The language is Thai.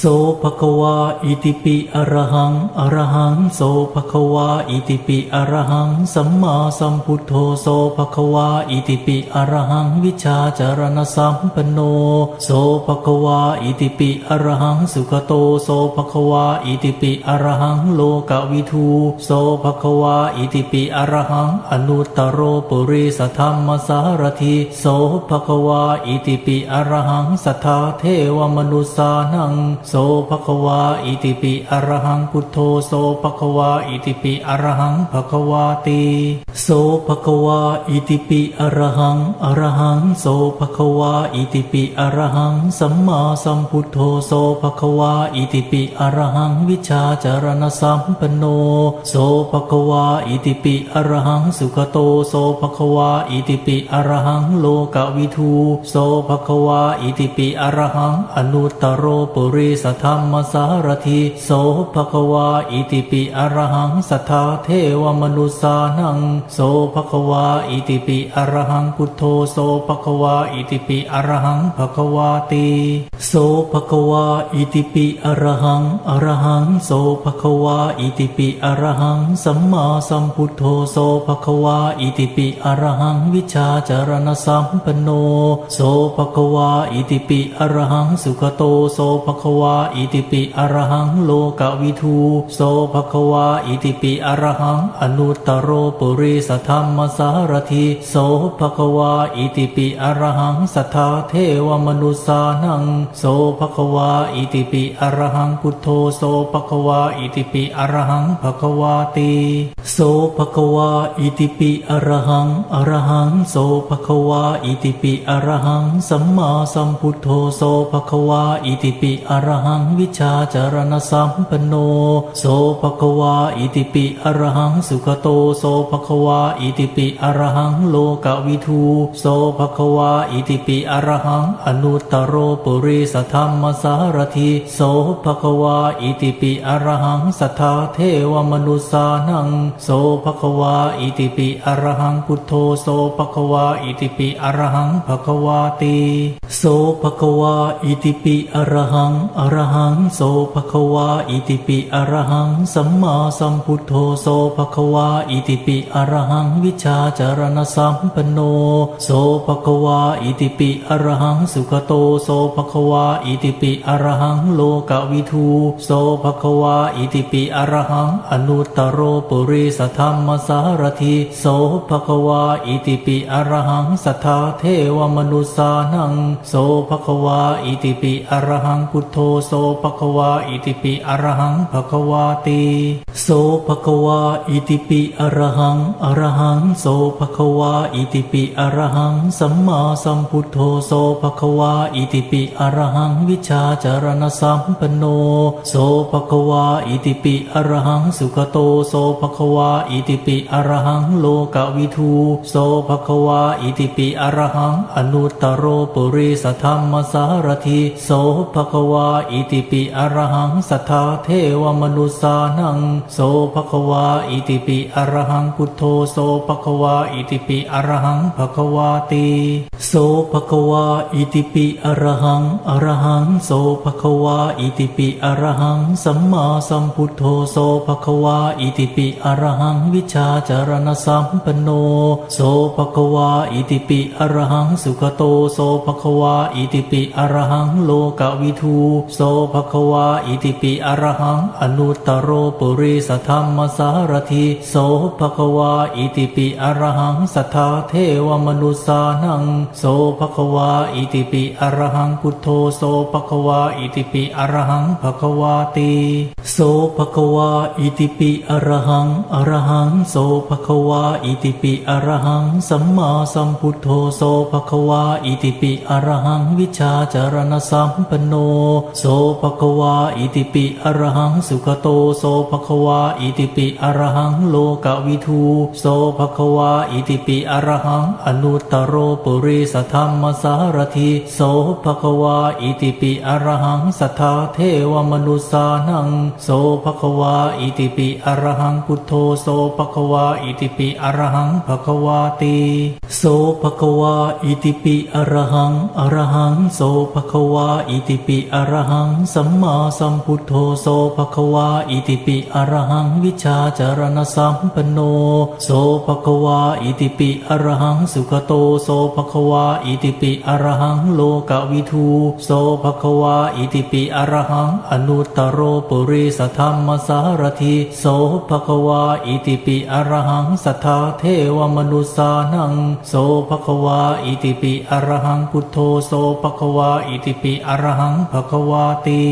โสภควาอิติปิอรหังอรหังโสภควาอิติปิอรหังสัมมาสัมพุทโธโสภควาอิติปิอรหังวิชาจารณสัมปันโนโสภควาอิติปิอรหังสุขโตโสภควาอิติปิอรหังโลกวิทูโสภควาอิติปิอรหังอนุตตรโรปุริสธรรมสารถิโสภควาอิติปิอรหังสัทธาเทวมนุสานังโสภควาอิติปิอรหังพุทโธโสภควาอิติปิอรหังภควาติโสภควาอิติปิอรหังอรหังโสภควาอิติปิอรหังสัมมาสัมพุทโธโสภควาอิติปิอรหังวิชาจารณสัมปันโนโสภควาอิติปิอรหังสุขโตโสภควาอิติปิอรหังโลกวิทูโสภควาอิติปิอรหังอนุตตรโรปุริสธรรมสารถิโสภควาอิติปิอรหังสัทธาเทวมนุสานัง โสภควาอิติปิอรหังพุทโธโสภควาอิติปิอรหังภควาติโสภควาอิติปิอรหังอรหังโสภควาอิติปิอรหังสัมมาสัมพุทโธโสภควาอิติปิอรหังวิชาจารณสัมปโน โสภควาอิติปิอรหังสุขโตโสภควาอิติปิอรหังโลกวิทูโสภควาอิติปิอรหังอนุตตโรปุริสธรรมสารถิโสภควาอิติปิอรหังสัทธาเทวมนุสานังโสภควาอิติปิอรหังพุทโธโสภควาอิติปิอรหังภควาติโสภควาอิติปิอรหังอรหังโสภควาอิติปิอรหังสัมมาสัมพุทโธโสภควาอิติปิอรหังวิชาจารณสัมปโน โสภควาอิติปิอรหังสุขโตโสภควาอิติปิอรหังโลกวิทูโสภควาอิติปิอรหังอนุตตโรปุริสธรรมสารถิโสภควาอิติปิอรหังสัทธาเทวมนุสานัง โสภควาอิติปิอรหังพุทโธโสภควาอิติปิอรหังภควาติโสภควาอิติปิอรหังอรหังโสภควาอิติปิอรหังสัมมาสัมพุทโธโสภควาอิติปิอรหังวิชาจารณสัมปันโนโสภควาอิติปิอรหังสุขโตโสภควาอิติปิอรหังโลกวิทูโสภควาอิติปิอรหังอนุตตรโรปุริสธรรมสารถิโสภควาอิติปิอรหังสัทธาเทวมนุสานังโสภควาอิติปิอรหังพุทโธโสภควาอิติปิอรหังภควาติโสภควาอิติปิอรหังอรหังโสภควาอิติปิอรหังสัมมาสัมพุทโธโสภควาอิติปิอรหังวิชาจารณสัมปันโนโสภควาอิติปิอรหังสุขโตโสภควาอิติปิอรหังโลกวิทูโสภควาอิติปิอรหังอนุตตรโรปุริสธรรมสารถิโสภควาอิติปิอรหังสัทธาเทวมนุสานัง โสภควาอิติปิอรหังพุทโธโสภควาอิติปิอรหังภควาติโสภควาอิติปิอรหังอรหังโสภควาอิติปิอรหังสัมมาสัมพุทโธโสภควาอิติปิอรหังวิชาจารณสัมปันโน โสภควาอิติปิอรหังสุขโตโสภควาอิติปิอรหังโลกวิทูโสภควาอิติปิอรหัง อนุตตรโรปุริสธรรมสารถิโสภควาอิติปิอรหังสัทธาเทวมนุสานัง โสภควาอิติปิอรหังพุทโธโสภควาอิติปิอรหังภควาติโสภควาอิติปิอรหังอรหังโสภควาอิติปิอรหังสัมมาสัมพุทโธโสภควาอิติปิอรหังวิชาจารณสัมปโนโสภควาอิติปิอรหังสุขโตโสภควาอิติปิอรหังโลกวิทูโสภควาอิติปิอรหังอนุตตรโรปุริสธรรมสารถิโสภควาอิติปิอรหังสัทธาเทวมนุสานังโสภควาอิติปิอรหังพุทโธโสภควาอิติปิอรหังภควาติโสภควาอิติปิอรหังอรหังโสภควาอิติปิอรหังสัมมาสัมพุทโธโสภควาอิติปิอรหังวิชาจารณสัมปโน โสภควาอิติปิอรหังสุขโตโสภควาอิติปิอรหังโลกวิทูโสภควาอิติปิอรหังอนุตตโรปุริสธรรมสารถิโสภควาอิติปิอรหังสัทธาเทวมนุสานัง โสภควาอิติปิอรหังพุทโธโสภควาอิติปิอรหังภควาติ